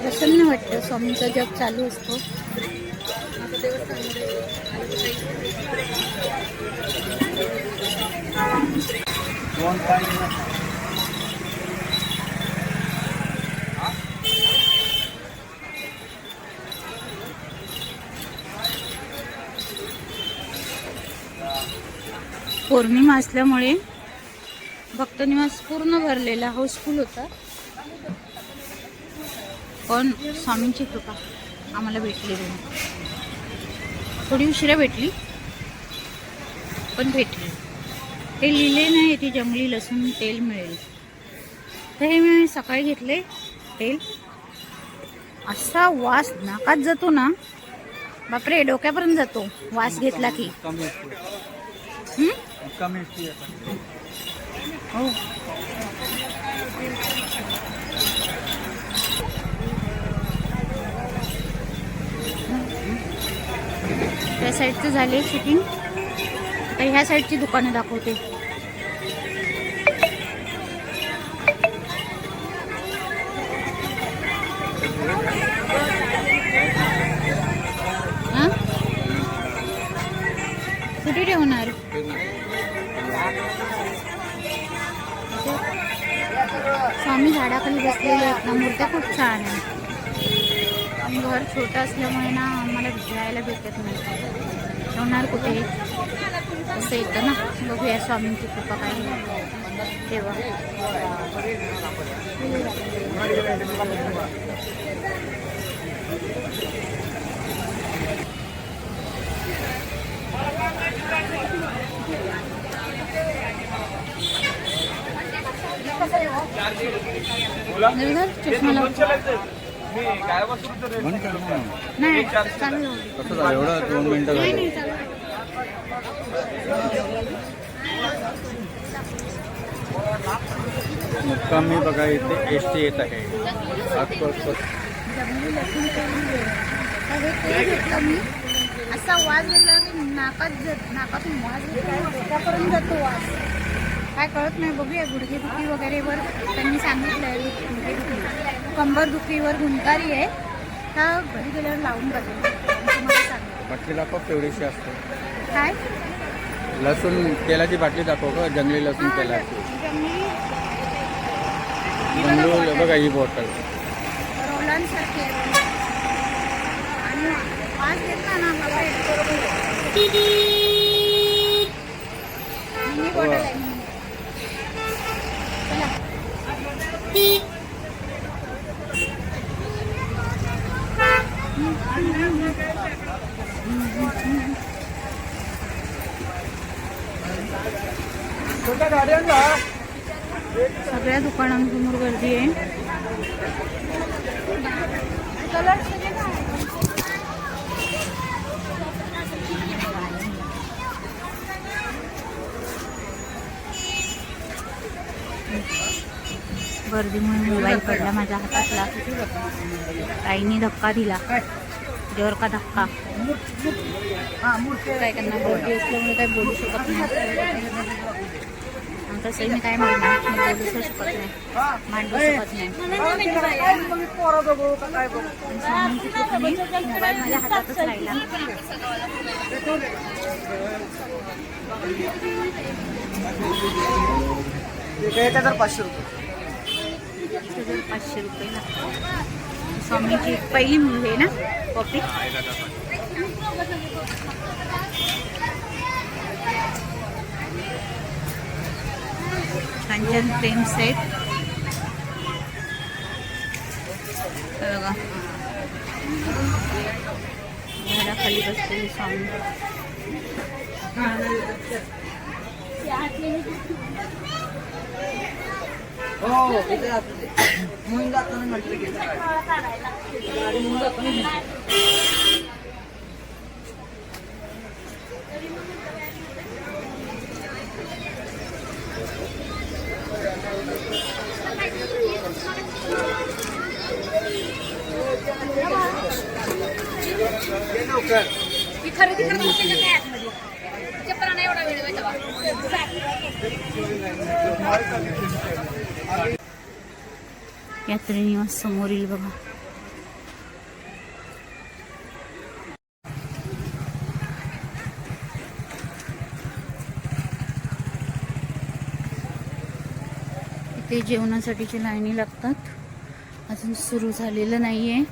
प्रसन्न वाटतं. स्वामींचा जप चालू असतो. देवस्थान पौर्णिमा असल्यामुळे भक्तनिवास पूर्ण भरलेला हाऊसफुल होता. पण स्वामींची कृपा आम्हाला भेटली म्हणून थोडी उशिरा भेटली पण भेटली. ते लिहिले नाही इथे जंगली लसूण तेल मिळेल. तर हे मी सकाळी घेतले तेल. असा वास नाकात जातो ना बापरे डोक्यापर्यंत जातो वास घेतला की. कमी हो. त्या साईडचं झाले शूटिंग आता ह्या साईडची दुकानं दाखवते. हा? कुठे ठेवणार? स्वामी झाडाखाली बसलेले आहेत ना मूर्त्या खूप छान आहे पण घर छोटं असल्यामुळे ना आम्हाला जायला भेटत नाही. ठेवणार कुठे? असं येतं ना. बघूया स्वामींची कृपा काय तेव्हा. निर्धार चष्मा लाव. बंद कर ना. नाही चालू राहू दे. कसं झालं? एवढं दोन मिनिटं नाही झाली. नाही चालू मुक्कामी बघा इथे एस टी येत आहे. आसपास जमिनी लसूण करून दे. आता हे तेल घेतलं मी. असा वास गेला की नाकात जात नाकातून वास गेला डोक्यापर्यंत जातो वास. काय कळत नाही. बघूया गुडघेदुखी वगैरे वर त्यांनी सांगितलं आहे गुडघेदुखी कंबर दुखीवर गुणकारी आहे. तर घरी गेल्यावर लावून बघेल बाटली दाखव केवढीशी असते. काय? लसूण तेलाची बाटली दाखव का जंगली लसूण तेलाची. जंगल. बघा ही बॉटल रोलांसारखे. आणि वास घेतला ना बॉटल आहे मिनी. चला. सगळ्या दुकानांसमोर गर्दी आहे. गर्दीमुळे मोबाईल पडला माझ्या हातातला. ताईने धक्का दिला. जोर का धक्का? काय त्यांना गर्दी असल्यामुळे काही बोलू शकत नाही. तसंही मी काय म्हणणार? बोलू शकत नाही. मांडू शकत नाही. मोबाईल माझ्या हातातच राहिला पाचशे रुपये. त्याच्यात पाचशे रुपये लागतात. स्वामीची पहिली मुलगी आहे ना कॉपी. कांचन प्रेम सेट. हे बघा. झाडाखाली बसलेले स्वामी हो इथे म्हणून जाताना म्हटलं की गाडी म्हणून जाताना म्हटलं. ती खरेदी करत होती का काय आतमध्ये? चपला नाही एवढा वेळ व्हायचा. यात्रेनिवास समोरील बघा. इथे जेवणासाठीच्या लाईनी लागतात. अजून सुरू झालेलं नाही आहे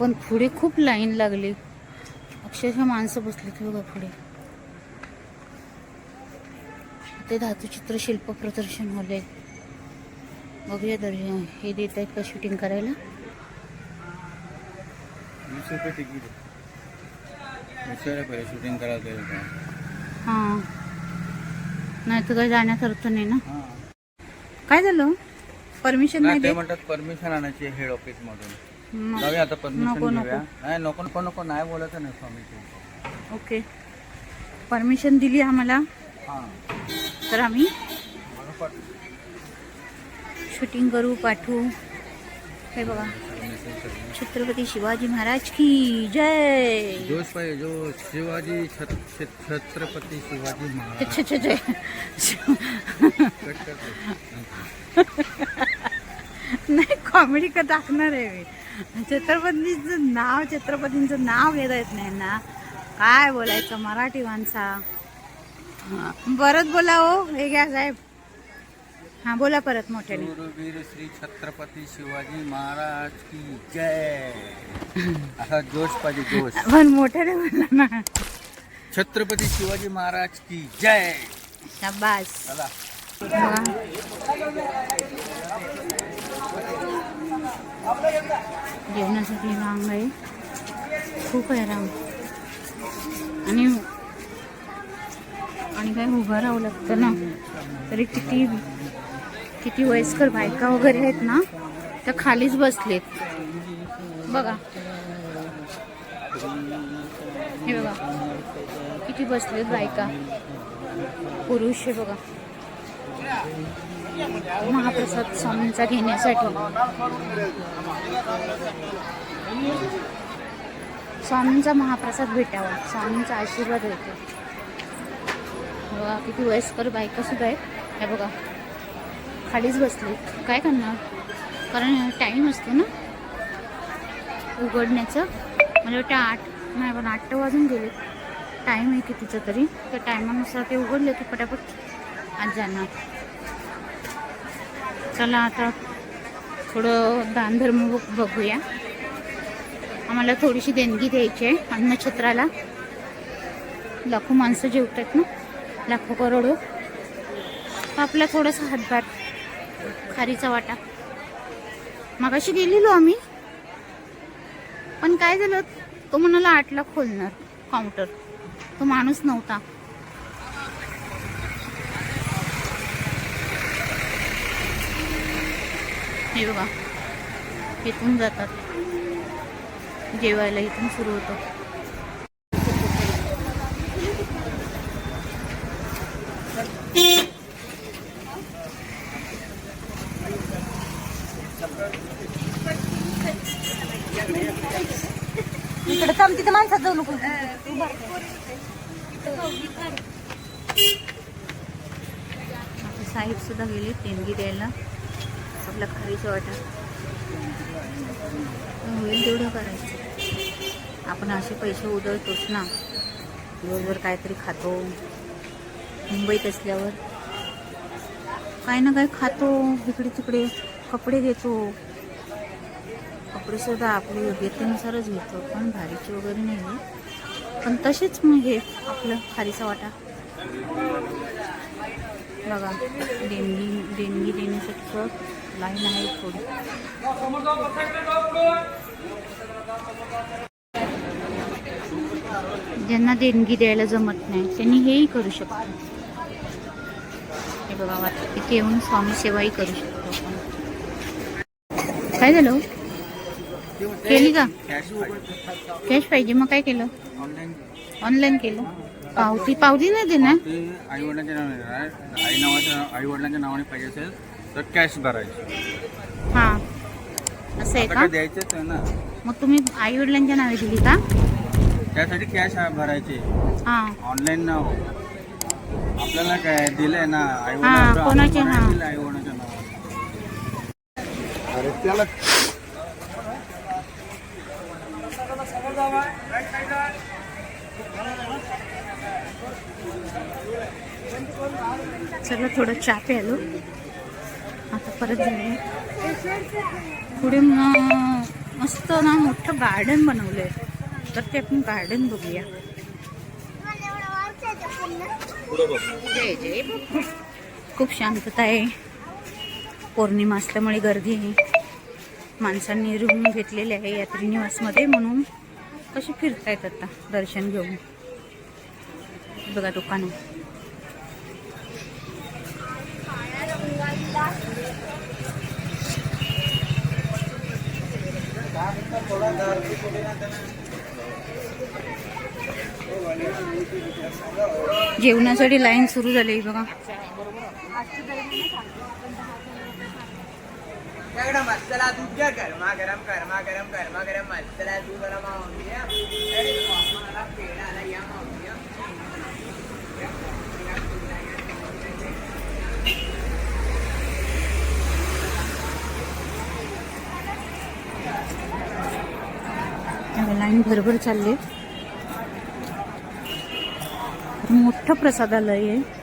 पण पुढे खूप लाईन लागली. अक्षरशः माणसं बसली बघा पुढे. ते धातुचित्र शिल्प प्रदर्शन होले बघूया दर्जा हे देत आहेत का शूटिंग करायला? वीस रुपये तिकीट. विचारा शूटिंग करायला हां. नाही तर जाण्यात अर्थ नाही ना? हां. काय झालं? परमिशन नाही ते म्हणतात परमिशन आणायची हेड ऑफिस मधून. जाऊया आता नको, परमिशन नको. घेऊया. नाही नको नको नको नाही बोलायचं नाही स्वामीची ओके. परमिशन दिली आम्हाला. हां. तर आम्ही बरोबर. शूटिंग करू पाठवू. हे बघा. छत्रपती शिवाजी महाराज की जय. जोश पाहिजे जोश. शिवाजी छत छत- छत्रपती शिवाजी महाराज. करते. नाही कॉमेडी का टाकणार आहे मी. छत्रपतींचं नाव छत्रपतींचं नाव घेता येत नाही ना. काय बोलायचं मराठी माणसा. परत बोला हो हे घ्या साहेब. हा बोला परत मोठ्याने. शूरवीर श्री छत्रपती शिवाजी महाराज की जय. असा जोश पाहिजे जोश. पण मोठ्याने बोला ना. छत्रपती शिवाजी महाराज की जय. शाबास. चला. बघा. जेवणासाठी रांग आहे खूप आहे रांग आणि आणि काय उभं राहावं लागतं ना. तरी किती किती वयस्कर बायका वगैरे आहेत ना त्या खालीच बसलेत. बघा. हे बघा. किती बसलेत बायका. पुरुष हे बघा. महाप्रसाद स्वामींचा घेण्यासाठी. स्वामींचा महाप्रसाद भेटावा. स्वामींचा आशीर्वाद भेटतो बघा किती वयस्कर बायका सुद्धा आहेत. हे बघा. खालीच बसले. काय करणार? कारण टाईम असतो ना? उघडण्याचं. मला वाटतं आठ नाही पण आठ वाजून गेले. टाईम आहे कितीचं तरी. त्या टायमानुसार ते उघडले की पटापट आज जाणार. चला आता थोडं दानधर्म बघ- बघूया. आम्हाला थोडीशी देणगी द्यायची आहे अन्नछत्राला. लाखो माणसं जेवतात ना? लाखो करोडो. आपला थोडासा हातभार. खारीचा वाटा. मगाशी गेलेलो आम्ही. पण काय झालं तो म्हणाला आठला खोलणार काउंटर तो माणूस नव्हता. हे बघा इथून जातात. जेवायला इथून सुरू होतं. इकडे थांब तिथे माणसात जाऊ नको. आपले साहेब सुद्धा गेले देणगी द्यायला. आपला खारीचा वाटा. होईल तेवढं करायचं. आपण असे पैसे उधळतोच ना. दिवसभर काहीतरी खातो. मुंबईत असल्यावर. काय ना काय खातो इकडे तिकडे कपडे घेतो. कपडे सुद्धा आपले योग्यतेनुसारच घेतो पण भारीचे वगैरे नाही पण तसेच मग हे आपलं खारीचा वाटा. बघा देणगी देणगी देण्यासाठी तर लाईन आहे थोडी. ज्यांना देणगी द्यायला जमत नाही त्यांनी हेही करू शकतो. हे बघा वाटतं तिथे येऊन स्वामी सेवाही करू शकतो आपण. काय झालं? केली का? कॅश पाहिजे मग काय केलं? ऑनलाईन केलं. पावती पावती नाही देणार? आई वडिलांच्या नावाने आई नावाच्या आई वडिलांच्या नावाने पाहिजे असेल तर कॅश भरायची. हाँ. असं आहे का? द्यायचंच आहे ना. मग तुम्ही आई वडिलांच्या नावे दिली का? त्यासाठी कॅश भरायचे. हा. ऑनलाईन आपल्याला काय दिलंय ना आई वडिलांच्या त्याला चला थोडं चहा प्यालो. आता परत जाऊया. पुढे म- मस्त ना मोठं गार्डन बनवलंय. तर ते आपण गार्डन बघूया. जय जय बाप्पा. खूप शांतता आहे. पौर्णिमा असल्यामुळे गर्दी आहे. माणसांनी रूम घेतलेले आहे यात्री निवासमध्ये म्हणून कसे फिरतायत आता दर्शन घेऊन? बघा दुकान. जेवणासाठी लाईन सुरू झाली बघा. चला दूध घ्या गरमा गरम गरमा गरम गरमा गरम चला दूध गरम होऊन घ्या. अरे या मावल्या. लाईन भरभर चालले मोठं प्रसादालय आहे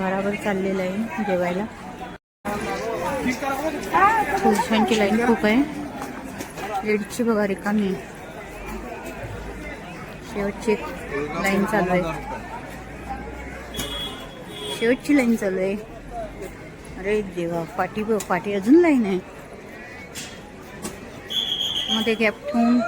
बराबर चाललेलं आहे जेवायला. पुरुषांची लाईन खूप आहे. लेडीजची बघा रिकामी. शेवटची लाईन चालू आहे. शेवटची लाईन चालू आहे. अरे देवा पाठी बघ पाठी अजून लाईन आहे. मध्ये गॅप ठेवून